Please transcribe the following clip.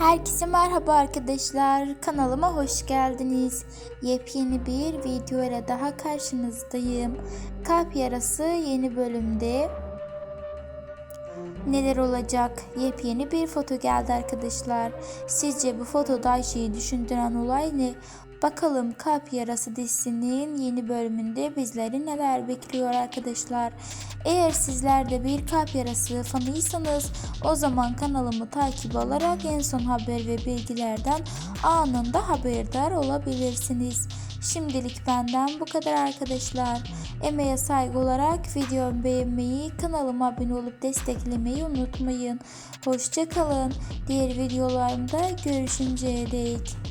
Herkese merhaba arkadaşlar. Kanalıma hoş geldiniz. Yepyeni bir video ile daha karşınızdayım. Kalp yarası yeni bölümde neler olacak? Yepyeni bir foto geldi arkadaşlar. Sizce bu fotoda Ayşe'yi düşündüren olay ne? Bakalım Kalp Yarası dizisinin yeni bölümünde bizleri neler bekliyor arkadaşlar. Eğer sizler de bir Kalp Yarası fanıysanız o zaman kanalımı takip alarak en son haber ve bilgilerden anında haberdar olabilirsiniz. Şimdilik benden bu kadar arkadaşlar. Emeğe saygı olarak videomu beğenmeyi, kanalıma abone olup desteklemeyi unutmayın. Hoşçakalın. Diğer videolarımda görüşünceye dek.